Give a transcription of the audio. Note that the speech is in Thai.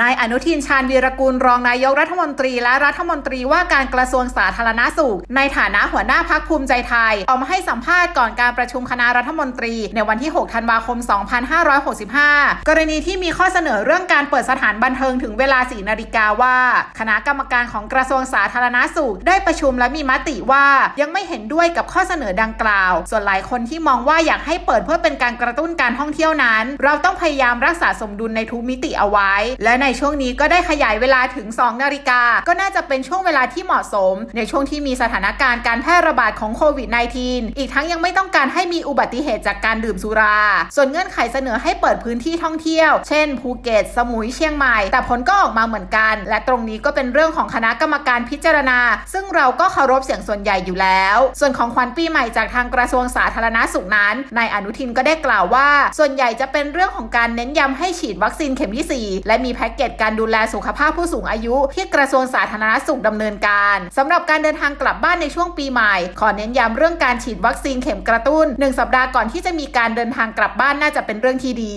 นายอนุทินชาญวีรกูลรองนายกรัฐมนตรีและรัฐมนตรีว่าการกระทรวงสาธารณาสุข ในฐานะหัวหน้าพักภูมิใจไทย ออกมาให้สัมภาษณ์ก่อนการประชุมคณะรัฐมนตรี ในวันที่ 6 ธันวาคม 2565 กรณีที่มีข้อเสนอเรื่องการเปิดสถานบันเทิงถึงเวลา 4 นาฬิกาว่า คณะกรรมการของกระทรวงสาธารณาสุข ได้ประชุมและมีมติว่ายังไม่เห็นด้วยกับข้อเสนอดังกล่าว ส่วนหลายคนที่มองว่าอยากให้เปิดเพื่อเป็นการกระตุ้นการท่องเที่ยวนั้น เราต้องพยายามรักษาสมดุลในทุกมิติเอาไว้และในช่วงนี้ก็ได้ขยายเวลาถึง 2 นาฬิกา ก็น่าจะเป็นช่วงเวลาที่เหมาะสม ในช่วงที่มีสถานการณ์การแพร่ระบาดของโควิด -19 อีกทั้งยังไม่ต้องการให้มีอุบัติเหตุจากการดื่มสุรา ส่วนเงื่อนไขเสนอให้เปิดพื้นที่ท่องเที่ยว เช่น ภูเก็ต สมุย เชียงใหม่ แต่ผลก็ออกมาเหมือนกัน และตรงนี้ก็เป็นเรื่องของคณะกรรมการพิจารณา ซึ่งเราก็เคารพเสียงส่วนใหญ่อยู่แล้ว ส่วนของขวัญปีใหม่จากทางกระทรวงสาธารณาสุขนั้น นายอนุทินก็ได้กล่าวว่า ส่วนใหญ่จะเป็นเรื่องของการเน้นย้ำให้ฉีดวัคซีนเข็มที่4และมีแพ็กเกจการดูแลสุขภาพผู้สูงอายุ ที่กระทรวงสาธารณสุขดำเนินการสำหรับการเดินทางกลับบ้านในช่วงปีใหม่ ขอเน้นย้ำเรื่องการฉีดวัคซีนเข็มกระตุ้น 1 สัปดาห์ก่อนที่จะมีการเดินทางกลับบ้านน่าจะเป็นเรื่องที่ดี